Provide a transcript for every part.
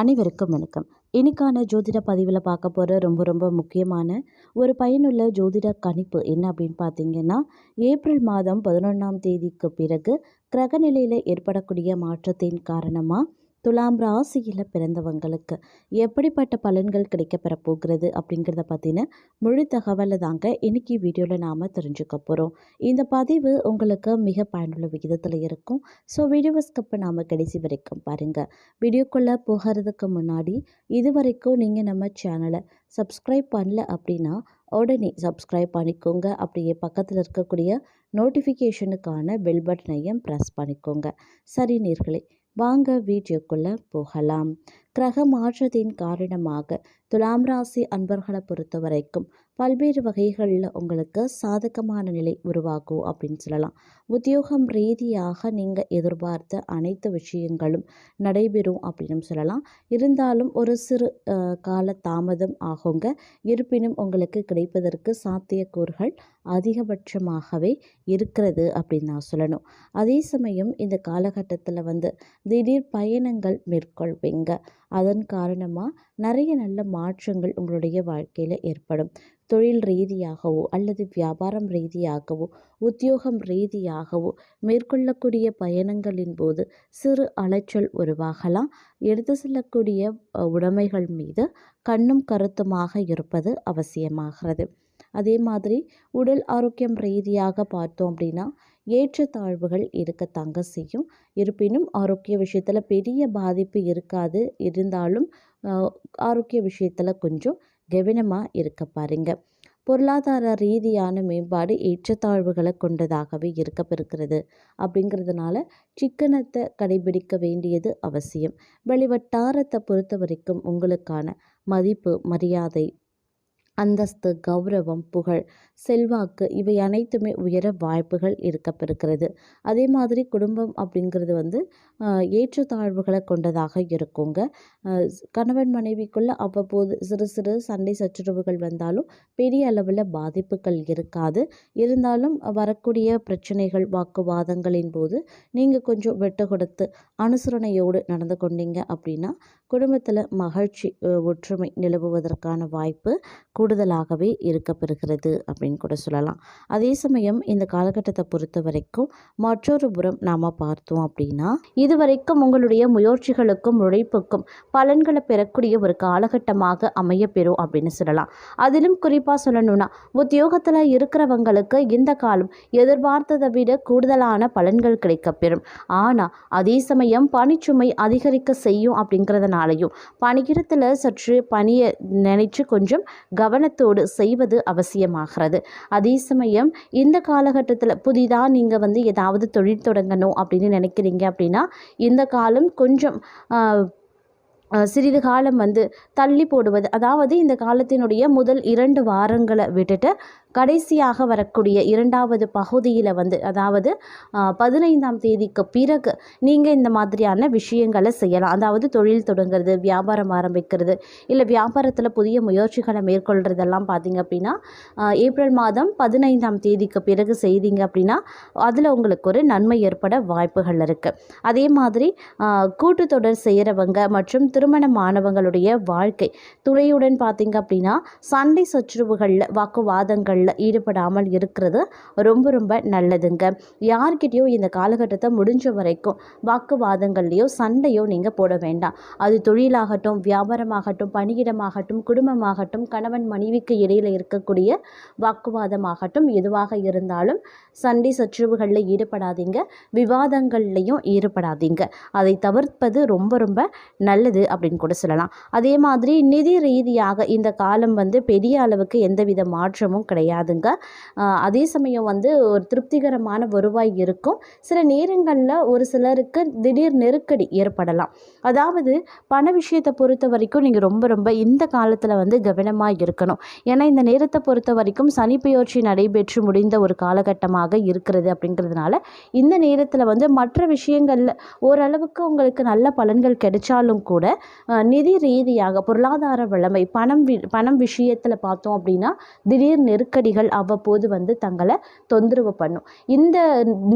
அனைவருக்கும் வணக்கம். இன்னைக்கான ஜோதிட பதிவில் பார்க்க போகிற ரொம்ப ரொம்ப முக்கியமான ஒரு பயனுள்ள ஜோதிட கணிப்பு என்ன அப்படின்னு பார்த்தீங்கன்னா ஏப்ரல் மாதம் பதினொன்றாம் தேதிக்கு பிறகு கிரகநிலையில் ஏற்படக்கூடிய மாற்றத்தின் காரணமாக துலாம் ராசியில் பிறந்தவங்களுக்கு எப்படிப்பட்ட பலன்கள் கிடைக்கப்பெற போகிறது அப்படிங்கிறத பற்றின முழு தகவலை தாங்க இன்னைக்கு வீடியோவில் நாம் தெரிஞ்சுக்க போகிறோம் இந்த பதிவு உங்களுக்கு மிக பயனுள்ள விகிதத்தில் இருக்கும். ஸோ வீடியோவை ஸ்கிப் நாம் கடைசி வரைக்கும் பாருங்கள் வீடியோக்குள்ளே போகிறதுக்கு முன்னாடி இது வரைக்கும் நீங்கள் நம்ம சேனலை சப்ஸ்கிரைப் பண்ணல அப்படின்னா உடனே சப்ஸ்கிரைப் பண்ணிக்கோங்க. அப்படியே பக்கத்தில் இருக்கக்கூடிய நோட்டிஃபிகேஷனுக்கான பெல் பட்டனையும் ப்ரெஸ் பண்ணிக்கோங்க. சரி நேர்களே வாங்க வீடியோக்குள்ளே போகலாம். கிரக மாற்றத்தின் காரணமாக துலாம் ராசி அன்பர்களை பொறுத்த வரைக்கும் பல்வேறு வகைகளில் உங்களுக்கு சாதகமான நிலை உருவாகும் அப்படின்னு சொல்லலாம். உத்தியோகம் ரீதியாக நீங்கள் எதிர்பார்த்த அனைத்து விஷயங்களும் நடைபெறும் அப்படின்னு சொல்லலாம். இருந்தாலும் ஒரு சிறு கால தாமதம் ஆகுங்க. இருப்பினும் உங்களுக்கு கிடைப்பதற்கு சாத்தியக்கூறுகள் அதிகபட்சமாகவே இருக்கிறது அப்படின்னு நான் சொல்லணும். அதே சமயம் இந்த காலகட்டத்தில் வந்து திடீர் பயணங்கள் மேற்கொள்வீங்க. அதன் காரணமாக நிறைய நல்ல மாற்றங்கள் உங்களுடைய வாழ்க்கையில் ஏற்படும். தொழில் ரீதியாகவோ அல்லது வியாபாரம் ரீதியாகவோ உத்தியோகம் ரீதியாகவோ மேற்கொள்ளக்கூடிய பயணங்களின் போது சிறு அலைச்சல் உருவாகலாம். எடுத்து செல்லக்கூடிய உடைமைகள் மீது கண்ணும் கருத்துமாக இருப்பது அவசியமாகிறது. அதே மாதிரி உடல் ஆரோக்கியம் ரீதியாக பார்த்தோம் அப்படின்னா ஏற்றத்தாழ்வுகள் இருக்கத்தாங்க செய்யும். இருப்பினும் ஆரோக்கிய விஷயத்தில் பெரிய பாதிப்பு இருக்காது. இருந்தாலும் ஆரோக்கிய விஷயத்தில் கொஞ்சம் கவனமாக இருக்க பாருங்க. பொருளாதார ரீதியான மேம்பாடு ஏற்றத்தாழ்வுகளை கொண்டதாகவே இருக்கப்பெறுகிறது அப்படிங்கிறதுனால சிக்கனத்தை கடைபிடிக்க வேண்டியது அவசியம். வெளிவட்டாரத்தை பொறுத்த வரைக்கும் உங்களுக்கான மதிப்பு மரியாதை அந்தஸ்து கௌரவம் புகழ் செல்வாக்கு இவை அனைத்துமே உயர வாய்ப்புகள் இருக்கப்பெறுகிறது. அதே மாதிரி குடும்பம் அப்படிங்கிறது வந்து ஏற்றத்தாழ்வுகளை கொண்டதாக இருக்குங்க. கணவன் மனைவிக்குள்ள அவ்வப்போது சிறு சிறு சண்டை சச்சரவுகள் வந்தாலும் பெரிய அளவில் பாதிப்புகள் இருக்காது. இருந்தாலும் வரக்கூடிய பிரச்சனைகள் வாக்குவாதங்களின் போது நீங்கள் கொஞ்சம் வெட்டு கொடுத்து அனுசரணையோடு நடந்து கொண்டீங்க அப்படின்னா குடும்பத்தில் மகிழ்ச்சி ஒற்றுமை நிலவுவதற்கான வாய்ப்பு கூடுதலாகவே இருக்கப்பெறுகிறது அப்படின்னு கூட சொல்லலாம். அதே சமயம் இந்த காலகட்டத்தை பொறுத்த வரைக்கும் மற்றொரு புறம் நாம் பார்த்தோம் அப்படின்னா இதுவரைக்கும் உங்களுடைய முயற்சிகளுக்கும் உழைப்புக்கும் பலன்களை பெறக்கூடிய ஒரு காலகட்டமாக அமையப்பெறும் அப்படின்னு சொல்லலாம். அதிலும் குறிப்பாக சொல்லணும்னா உத்தியோகத்தில் இருக்கிறவங்களுக்கு இந்த காலம் எதிர்பார்த்ததை விட கூடுதலான பலன்கள் கிடைக்கப்பெறும். ஆனால் அதே சமயம் பணிச்சுமை அதிகரிக்க செய்யும் அப்படிங்கிறதுனாலையும் பணியிடத்தில் சற்று பணியை நினைச்சு கொஞ்சம் கவனத்தோடு செய்வது அவசியமாகிறது. அதே சமயம் இந்த காலகட்டத்தில் புதிதாக நீங்கள் வந்து ஏதாவது தொழில் தொடங்கணும் அப்படின்னு நினைக்கிறீங்க அப்படின்னா இந்த காலம் கொஞ்சம் சிறிது காலம் வந்து தள்ளி போடுவது. அதாவது இந்த காலத்தினுடைய முதல் இரண்டு வாரங்களை விட்டுட்டு கடைசியாக வரக்கூடிய இரண்டாவது பகுதியில் வந்து அதாவது பதினைந்தாம் தேதிக்கு பிறகு நீங்கள் இந்த மாதிரியான விஷயங்களை செய்யலாம். அதாவது தொழில் தொடங்குறது வியாபாரம் ஆரம்பிக்கிறது இல்லை வியாபாரத்தில் புதிய முயற்சிகளை மேற்கொள்கிறதெல்லாம் பார்த்தீங்க அப்படின்னா ஏப்ரல் மாதம் பதினைந்தாம் தேதிக்கு பிறகு செய்தீங்க அப்படின்னா அதில் உங்களுக்கு ஒரு நன்மை ஏற்பட வாய்ப்புகள் இருக்குது அதே மாதிரி கூட்டுத்தொடர் செய்கிறவங்க மற்றும் திருமணமானவங்களுடைய வாழ்க்கை. துணையுடன் பார்த்தீங்க அப்படின்னா சண்டை சச்சுருவுகளில் வாக்குவாதங்களில் ஈடுபடாமல் இருக்கிறது ரொம்ப ரொம்ப நல்லதுங்க. யார்கிட்டயோ இந்த காலகட்டத்தை முடிஞ்ச வரைக்கும் வாக்குவாதங்கள்லையோ சண்டையோ நீங்கள் போட வேண்டாம். அது தொழிலாகட்டும் வியாபாரமாகட்டும் பணியிடமாகட்டும் குடும்பமாகட்டும் கணவன் மனைவிக்கு இடையில் இருக்கக்கூடிய வாக்குவாதமாகட்டும் எதுவாக இருந்தாலும் சண்டை சச்சரவுகளில் ஈடுபடாதீங்க. விவாதங்கள்லையும் ஈடுபடாதீங்க. அதை தவிர்ப்பது ரொம்ப ரொம்ப நல்லது. அப்படின்னு கூட சொல்லலாம். அதே மாதிரி நிதி ரீதியாக இந்த காலம் வந்து பெரிய அளவுக்கு எந்தவித மாற்றமும் கிடையாதுங்க. அதே சமயம் வந்து ஒரு திருப்திகரமான வருவாய் இருக்கும். சில நேரங்களில் ஒரு சிலருக்கு திடீர் நெருக்கடி ஏற்படலாம். அதாவது பண விஷயத்தை பொறுத்த வரைக்கும் நீங்கள் ரொம்ப ரொம்ப இந்த காலத்தில் வந்து கவனமாக இருக்கணும். ஏன்னா இந்த நேரத்தை பொறுத்த வரைக்கும் சனி பெயர்ச்சி நடைபெற்று முடிந்த ஒரு காலகட்டமாக இருக்கிறது அப்படிங்கிறதுனால இந்த நேரத்தில் வந்து மற்ற விஷயங்களில் ஓரளவுக்கு உங்களுக்கு நல்ல பலன்கள் கிடைச்சாலும் கூட நிதி ரீதியாக பொருளாதார வளமை பணம் வி பணம் விஷயத்தில் பார்த்தோம் அப்படின்னா திடீர் நெருக்கடிகள் அவ்வப்போது வந்து தங்களை தொந்தரவு பண்ணும். இந்த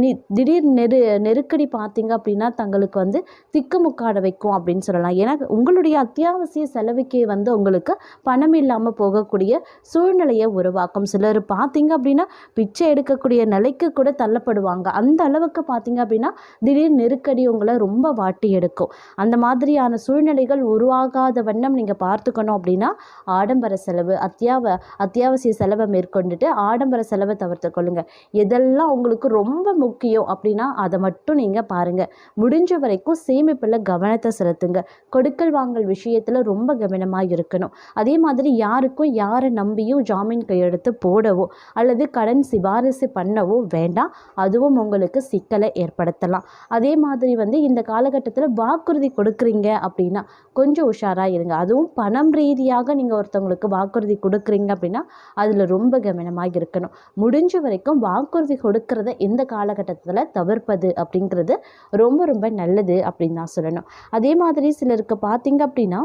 நி திடீர் நெரு நெருக்கடி பார்த்தீங்க அப்படின்னா தங்களுக்கு வந்து திக்குமுக்காட வைக்கும் அப்படின்னு சொல்லலாம். ஏன்னா உங்களுடைய அத்தியாவசிய செலவுக்கே வந்து உங்களுக்கு பணம் இல்லாமல் போகக்கூடிய சூழ்நிலையை உருவாக்கும். சிலர் பார்த்தீங்க அப்படின்னா பிச்சை எடுக்கக்கூடிய நிலைக்கு கூட தள்ளப்படுவாங்க. அந்த அளவுக்கு பார்த்தீங்க அப்படின்னா திடீர் நெருக்கடி உங்களை ரொம்ப வாட்டி எடுக்கும். அந்த மாதிரியான சூழ்நிலை சூழ்நிலைகள் உருவாகாத வண்ணம் நீங்கள் பார்த்துக்கணும் அப்படின்னா ஆடம்பர செலவு அத்தியாவ அத்தியாவசிய செலவை மேற்கொண்டுட்டு ஆடம்பர செலவை தவிர்த்து கொள்ளுங்க. எதெல்லாம் உங்களுக்கு ரொம்ப முக்கியம் அப்படின்னா அதை மட்டும் நீங்கள் பாருங்கள் முடிஞ்ச வரைக்கும் சேமிப்பில் கவனத்தை செலுத்துங்க. கொடுக்கல் வாங்கல் விஷயத்தில் ரொம்ப கவனமாக இருக்கணும். அதே மாதிரி யாருக்கும் யாரை நம்பியும் ஜாமீன் கையெழுத்து போடவோ அல்லது கடன் சிபாரிசு பண்ணவோ வேண்டாம். அதுவும் உங்களுக்கு சிக்கலை ஏற்படுத்தலாம். அதே மாதிரி வந்து இந்த காலகட்டத்தில் வாக்குறுதி கொடுக்குறீங்க அப்படின்னா கொஞ்சம் உஷாராக இருங்க. அதுவும் பணம் ரீதியாக நீங்கள் ஒருத்தவங்களுக்கு வாக்குறுதி கொடுக்குறீங்க அப்படின்னா அதில் ரொம்ப கவனமாக இருக்கணும். முடிஞ்ச வரைக்கும் வாக்குறுதி கொடுக்கறத இந்த காலகட்டத்தில் தவிர்ப்பது அப்படிங்கிறது ரொம்ப ரொம்ப நல்லது அப்படின்னு தான் சொல்லணும். அதே மாதிரி சிலருக்கு பார்த்தீங்க அப்படின்னா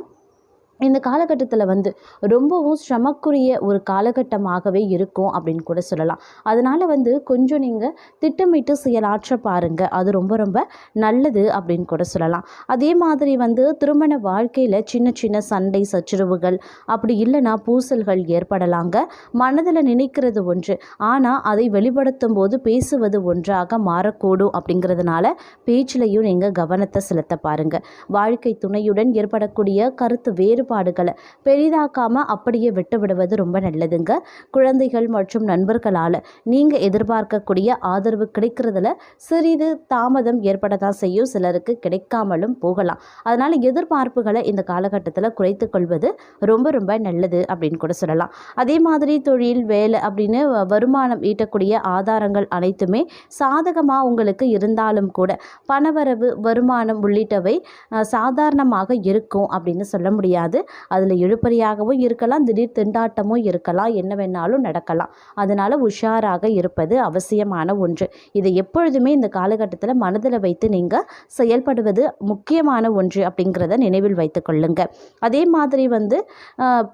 இந்த காலகட்டத்தில் வந்து ரொம்பவும் சிரமக்குரிய ஒரு காலகட்டமாகவே இருக்கும் அப்படின்னு கூட சொல்லலாம். அதனால் வந்து கொஞ்சம் நீங்கள் திட்டமிட்டு செயலாற்ற பாருங்கள் அது ரொம்ப ரொம்ப நல்லது அப்படின்னு கூட சொல்லலாம். அதே மாதிரி வந்து திருமண வாழ்க்கையில் சின்ன சின்ன சண்டை சச்சரவுகள் அப்படி இல்லைன்னா பூசல்கள் ஏற்படலாங்க. மனதில் நினைக்கிறது ஒன்று. ஆனால் அதை வெளிப்படுத்தும் போது பேசுவது ஒன்றாக மாறக்கூடும் அப்படிங்கிறதுனால பேச்சிலையும் நீங்கள் கவனத்தை செலுத்த பாருங்கள் வாழ்க்கை துணையுடன் ஏற்படக்கூடிய கருத்து வேறு வேறுபாடுகளை பெரிதாக்காமல் அப்படியே விட்டு விடுவது ரொம்ப நல்லதுங்க. குழந்தைகள் மற்றும் நண்பர்களால் நீங்கள் எதிர்பார்க்கக்கூடிய ஆதரவு கிடைக்கிறதுல சிறிது தாமதம் ஏற்பட தான் செய்யும். சிலருக்கு கிடைக்காமலும் போகலாம். அதனால் எதிர்பார்ப்புகளை இந்த காலகட்டத்தில் குறைத்து கொள்வது ரொம்ப ரொம்ப நல்லது அப்படின்னு கூட சொல்லலாம். அதே மாதிரி தொழில் வேலை அப்படின்னு வருமானம் ஈட்டக்கூடிய ஆதாரங்கள் அனைத்துமே சாதகமாக உங்களுக்கு இருந்தாலும் கூட பணவரவு வருமானம் உள்ளிட்டவை சாதாரணமாக இருக்கும் அப்படின்னு சொல்ல முடியாது. அதில் இழுப்பறியாகவும் இருக்கலாம் திடீர் திண்டாட்டமும் இருக்கலாம் என்ன வேணாலும் நடக்கலாம். அதனால் உஷாராக இருப்பது அவசியமான ஒன்று. இதை எப்பொழுதுமே இந்த காலகட்டத்தில் மனதில் வைத்து நீங்கள் செயல்படுவது முக்கியமான ஒன்று அப்படிங்கிறத நினைவில் வைத்து கொள்ளுங்க. அதே மாதிரி வந்து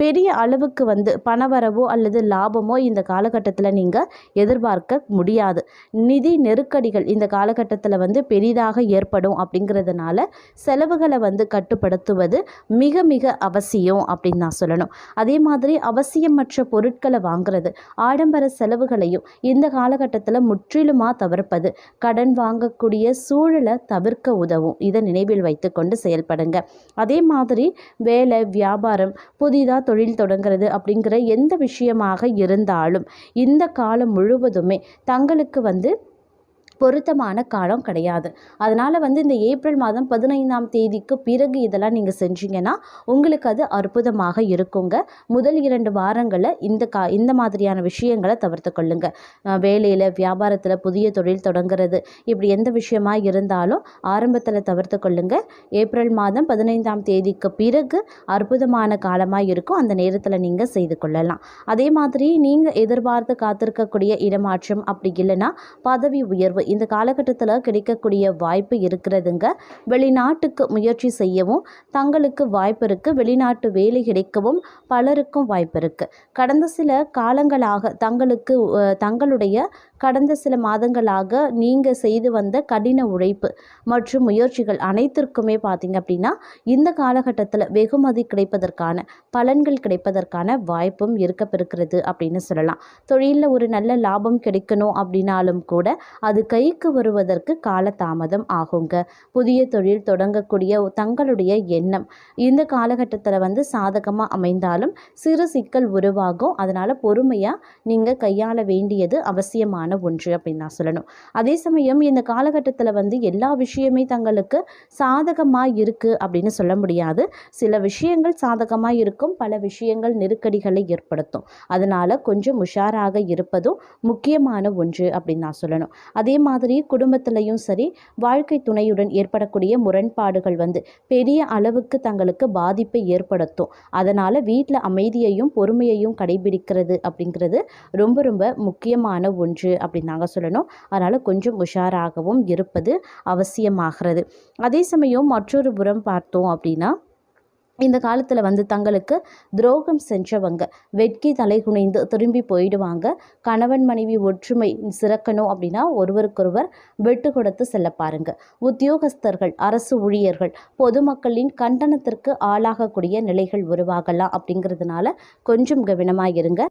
பெரிய அளவுக்கு வந்து பணவரவோ அல்லது லாபமோ இந்த காலகட்டத்தில் நீங்கள் எதிர்பார்க்க முடியாது. நிதி நெருக்கடிகள் இந்த காலகட்டத்தில் வந்து பெரிதாக ஏற்படும் அப்படிங்கிறதுனால செலவுகளை வந்து கட்டுப்படுத்துவது மிக மிக அவசியம் அப்படின்னு நான் சொல்லணும். அதே மாதிரி அவசியமற்ற பொருட்களை வாங்குறது ஆடம்பர செலவுகளையும் இந்த காலகட்டத்தில் முற்றிலுமாக தவிர்ப்பது கடன் வாங்கக்கூடிய சூழலை தவிர்க்க உதவும். இதை நினைவில் வைத்துக்கொண்டு செயல்படுங்க. அதே மாதிரி வேலை வியாபாரம் புதிதாக தொழில் தொடங்குறது அப்படிங்கிற எந்த விஷயமாக இருந்தாலும் இந்த காலம் முழுவதுமே தங்களுக்கு வந்து பொருத்தமான காலம் கிடையாது. அதனால் வந்து இந்த ஏப்ரல் மாதம் பதினைந்தாம் தேதிக்கு பிறகு இதெல்லாம் நீங்கள் செஞ்சீங்கன்னா உங்களுக்கு அது அற்புதமாக இருக்குங்க. முதல் இரண்டு வாரங்களில் இந்த கா இந்த மாதிரியான விஷயங்களை தவிர்த்து கொள்ளுங்க. வேலையில் வியாபாரத்தில் புதிய தொழில் தொடங்குறது இப்படி எந்த விஷயமாக இருந்தாலும் ஆரம்பத்தில் தவிர்த்து கொள்ளுங்க. ஏப்ரல் மாதம் பதினைந்தாம் தேதிக்கு பிறகு அற்புதமான காலமாக இருக்கும். அந்த நேரத்தில் நீங்கள் செய்து கொள்ளலாம். அதே மாதிரி நீங்கள் எதிர்பார்த்து காத்திருக்கக்கூடிய இடமாற்றம் அப்படி இல்லைன்னா பதவி உயர்வு இந்த காலகட்டத்தில் கிடைக்கக்கூடிய வாய்ப்பு இருக்கிறதுங்க. வெளிநாட்டுக்கு முயற்சி செய்யவும் தங்களுக்கு வாய்ப்பு இருக்குது வெளிநாட்டு வேலை கிடைக்கவும் பலருக்கும் வாய்ப்பு இருக்குது கடந்த சில காலங்களாக தங்களுக்கு அஹ், தங்களுடைய கடந்த சில மாதங்களாக நீங்கள் செய்து வந்த கடின உழைப்பு மற்றும் முயற்சிகள் அனைத்திற்குமே பார்த்தீங்க அப்படின்னா இந்த காலகட்டத்தில் வெகுமதி கிடைப்பதற்கான பலன்கள் கிடைப்பதற்கான வாய்ப்பும் இருக்கப்பெருக்கிறது அப்படின்னு சொல்லலாம். தொழிலில் ஒரு நல்ல லாபம் கிடைக்கணும் அப்படின்னாலும் கூட அது கைக்கு வருவதற்கு காலதாமதம் ஆகுங்க. புதிய தொழில் தொடங்கக்கூடிய தங்களுடைய எண்ணம் இந்த காலகட்டத்தில் வந்து சாதகமாக அமைந்தாலும் சிறு சிக்கல் உருவாகும். அதனால் பொறுமையாக நீங்கள் கையாள வேண்டியது அவசியமான ஒன்று அப்படின்னு நான் சொல்லணும். அதே சமயம் இந்த காலகட்டத்தில் வந்து எல்லா விஷயமே தங்களுக்கு சாதகமாக இருக்குது அப்படின்னு சொல்ல முடியாது. சில விஷயங்கள் சாதகமாக இருக்கும் பல விஷயங்கள் நெருக்கடிகளை ஏற்படுத்தும். அதனால் கொஞ்சம் உஷாராக இருப்பதும் முக்கியமான ஒன்று அப்படின்னு நான் சொல்லணும். அதே மாதிரி குடும்பத்திலையும் சரி வாழ்க்கை துணையுடன் ஏற்படக்கூடிய முரண்பாடுகள் வந்து பெரிய அளவுக்கு தங்களுக்கு பாதிப்பை ஏற்படுத்தும். அதனால் வீட்டில் அமைதியையும் பொறுமையையும் கடைபிடிக்கிறது அப்படிங்கிறது ரொம்ப ரொம்ப முக்கியமான ஒன்று அப்படின்னு நாங்கள் சொல்லணும். அதனால் கொஞ்சம் உஷாராகவும் இருப்பது அவசியமாகிறது. அதே சமயம் மற்றொரு புறம் பார்த்தோம் அப்படின்னா இந்த காலத்தில் வந்து தங்களுக்கு துரோகம் செஞ்சவங்க வெட்கி தலைகுனிந்து திரும்பி போயிடுவாங்க. கணவன் மனைவி ஒற்றுமை சிறக்கணும் அப்படின்னா ஒருவருக்கொருவர் விட்டு கொடுத்து செல்ல பாருங்க. உத்தியோகஸ்தர்கள் அரசு ஊழியர்கள் பொதுமக்களின் கண்டனத்திற்கு ஆளாகக்கூடிய நிலைகள் உருவாகலாம் அப்படிங்கிறதுனால கொஞ்சம் கவனமாக இருங்க.